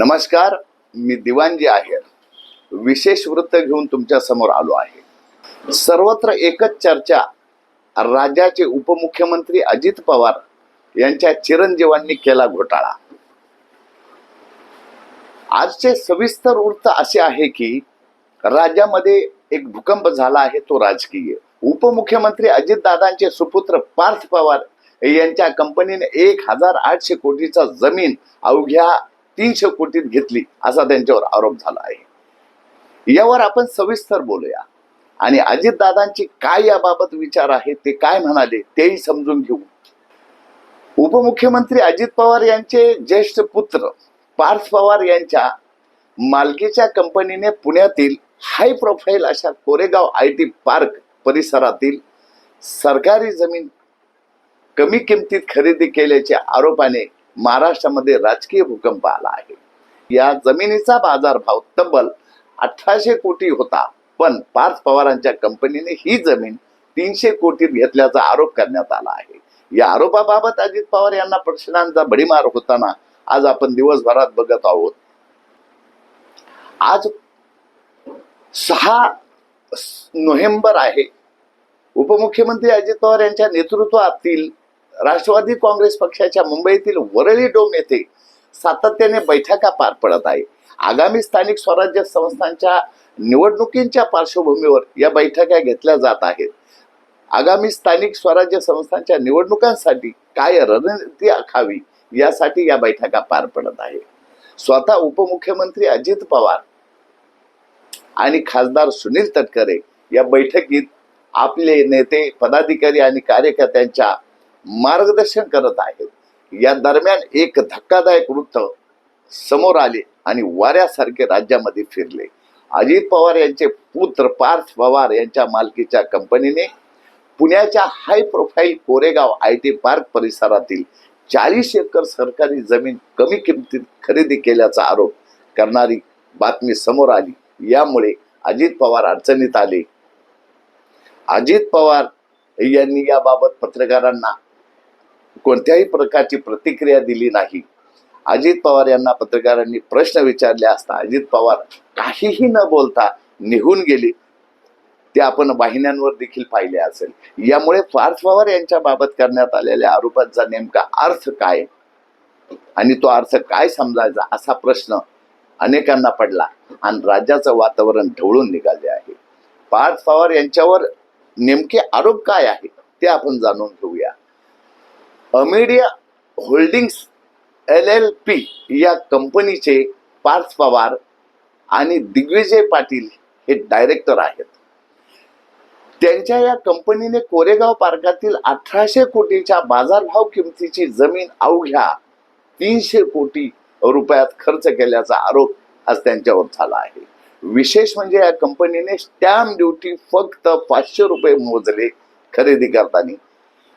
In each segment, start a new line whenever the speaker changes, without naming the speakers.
नमस्कार मी दिवानजी आहेर विशेष वृत्त घेऊन तुमच्यासमोर आलो आहे. सर्वत्र एकच चर्चा राज्याचे उपमुख्यमंत्री अजित पवार यांच्या चिरंजीवांनी केला घोटाळा. आजचे सविस्तर वृत्त असे आहे की राज्यामध्ये एक भूकंप झाला आहे तो राजकीय. उपमुख्यमंत्री अजितदादांचे सुपुत्र पार्थ पवार यांच्या कंपनीने एक हजार आठशे कोटीचा जमीन अवघ्या तीनशे कोटीत घेतली असा त्यांच्यावर आरोप झाला आहे. यावर आपण सविस्तर बोलूया. आणि अजितदादांची काय याबाबत विचार आहे ते काय म्हणाले तेही समजून घेऊ. उपमुख्यमंत्री अजित पवार यांचे ज्येष्ठ पुत्र पार्थ पवार यांच्या मालकीच्या कंपनीने पुण्यातील हाय प्रोफाईल अशा कोरेगाव आय टी पार्क परिसरातील सरकारी जमीन कमी किमतीत खरेदी केल्याच्या आरोपाने महाराष्ट्रामध्ये राजकीय भूकंप आला आहे. या जमिनीचा बाजारभाव तब्बल अठराशे कोटी होता पण पार्थ पवारांच्या कंपनीने ही जमीन तीनशे कोटीत घेतल्याचा आरोप करण्यात आला आहे. या आरोपाबाबत अजित पवार यांना प्रश्नांचा भडीमार होताना आज आपण दिवसभरात बघत आहोत. आज सहा नोव्हेंबर आहे. उपमुख्यमंत्री अजित पवार यांच्या नेतृत्वातील राष्ट्रवादी काँग्रेस पक्षाच्या मुंबईतील वरळी डोम येथे सातत्याने बैठका पार पडत आहे. आगामी स्थानिक स्वराज्य संस्थांच्या निवडणुकींच्या पार्श्वभूमीवर या बैठका घेतल्या जात आहेत. आगामी स्थानिक स्वराज्य संस्थांच्या निवडणुकांसाठी काय रणनीती आखावी यासाठी या बैठका पार पडत आहे स्वतः उपमुख्यमंत्री अजित पवार आणि खासदार सुनील तटकरे या बैठकीत आपले नेते पदाधिकारी आणि कार्यकर्त्यांच्या मार्गदर्शन करत आहेत. या दरम्यान एक धक्कादायक वृत्त समोर आले आणि वाऱ्यासारखे राज्यामध्ये फिरले. अजित पवार यांचे पुत्र पार्थ पवार यांच्या मालकीच्या कंपनीने पुण्याच्या high profile Koregaon I T park परिसरातील चाळीस एकर सरकारी जमीन कमी किमतीत खरेदी केल्याचा आरोप करणारी बातमी समोर आली. यामुळे अजित पवार अडचणीत आले. अजित पवार यांनी याबाबत पत्रकारांना कोणत्याही प्रकारची प्रतिक्रिया दिली नाही. अजित पवार यांना पत्रकारांनी प्रश्न विचारले असता अजित पवार काहीही न बोलता निघून गेली. ते आपण वाहिन्यांवर देखील पाहिले असेल. यामुळे पार्थ पवार यांच्या बाबत करण्यात आलेल्या आरोपांचा नेमका अर्थ काय? आणि तो अर्थ काय समजायचा असा प्रश्न अनेकांना पडला आणि राज्याचं वातावरण ढवळून निघाले आहे. पार्थ पवार यांच्यावर नेमके आरोप काय आहे ते आपण जाणून घेऊ. Amadea holdings L L P या कंपनीचे पार्थ पवार आणि दिग्विजय पाटील हे डायरेक्टर आहेत. त्यांच्या या कंपनीने कोरेगाव पार्कातील अठराशे कोटीच्या बाजारभाव किमतीची जमीन अवघ्या तीनशे कोटी रुपयात खर्च केल्याचा आरोप आज त्यांच्यावर झाला आहे. विशेष म्हणजे या कंपनीने स्टॅम्प ड्युटी फक्त पाचशे रुपये मोजले खरेदी करताना.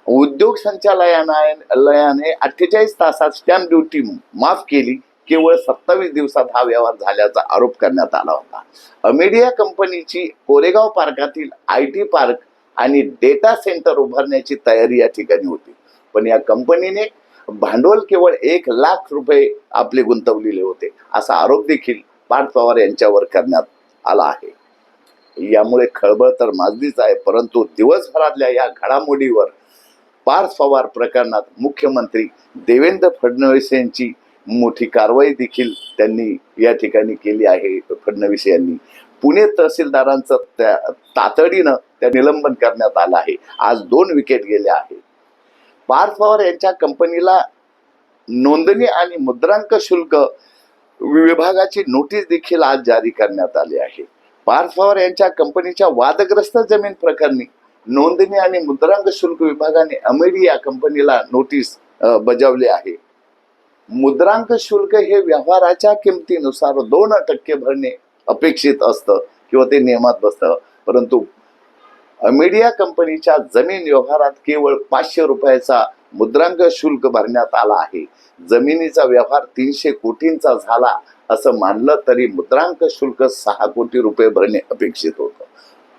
उद्योग संचालनालयाने अठ्ठेचाळीस तासात स्टॅम्प ड्युटी माफ केली. केवळ सत्तावीस दिवसात हा व्यवहार झाल्याचा आरोप करण्यात आला होता. अमेडिया कंपनीची कोरेगाव पार्कातील आय टी पार्क आणि डेटा सेंटर उभारण्याची तयारी या ठिकाणी होती. पण या कंपनीने भांडवल केवळ एक लाख रुपये आपले गुंतवलेले होते. असा आरोप देखील पार्थ पवार यांच्यावर करण्यात आला आहे. यामुळे खळबळ तर माजलीच आहे परंतु दिवसभरातल्या या घडामोडीवर पार्थ पवार प्रकरणात मुख्यमंत्री देवेंद्र फडणवीस यांची मोठी कारवाई देखील त्यांनी या ठिकाणी केली आहे फडणवीस यांनी. पुणे तहसीलदारांचं त्या तातडीनं त्या निलंबन करण्यात आलं आहे. आज दोन विकेट गेल्या आहेत. पार्थ पवार यांच्या कंपनीला नोंदणी आणि मुद्रांक शुल्क विभागाची नोटीस देखील आज जारी करण्यात आली आहे. पार्थ पवार यांच्या कंपनीच्या वादग्रस्त जमीन प्रकरणी नोंदणी आणि मुद्रांक शुल्क विभागाने अमेरी या कंपनीला नोटीस बजावली आहे. मुद्रांक शुल्क हे व्यवहाराच्या किमतीनुसार दोन टक्के भरणे अपेक्षित असतं किंवा ते नियमात बसतं. परंतु अमेडिया कंपनीच्या जमीन व्यवहारात केवळ पाचशे रुपयाचा मुद्रांक शुल्क भरण्यात आला आहे. जमिनीचा व्यवहार तीनशे कोटींचा झाला असं मानलं तरी मुद्रांक शुल्क सहा कोटी रुपये भरणे अपेक्षित होतं.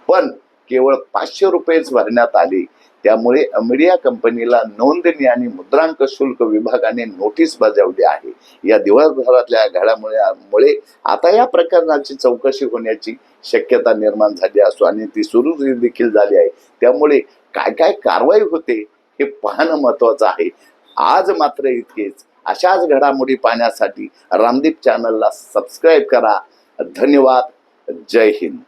पण केवळ पाचशे रुपयेच भरण्यात आले. त्यामुळे मीडिया कंपनीला नोंदणी आणि मुद्रांक शुल्क विभागाने नोटीस बजावली आहे. या दिवसभरातल्या घडामोडीमुळे आता या प्रकरणाची चौकशी होण्याची शक्यता निर्माण झाली असो आणि ती सुरू देखील झाली आहे. त्यामुळे काय काय कारवाई होते हे पाहणं महत्वाचं आहे. आज मात्र इतकेच. अशाच घडामोडी पाहण्यासाठी रामदीप चॅनलला सबस्क्राईब करा. धन्यवाद. जय हिंद.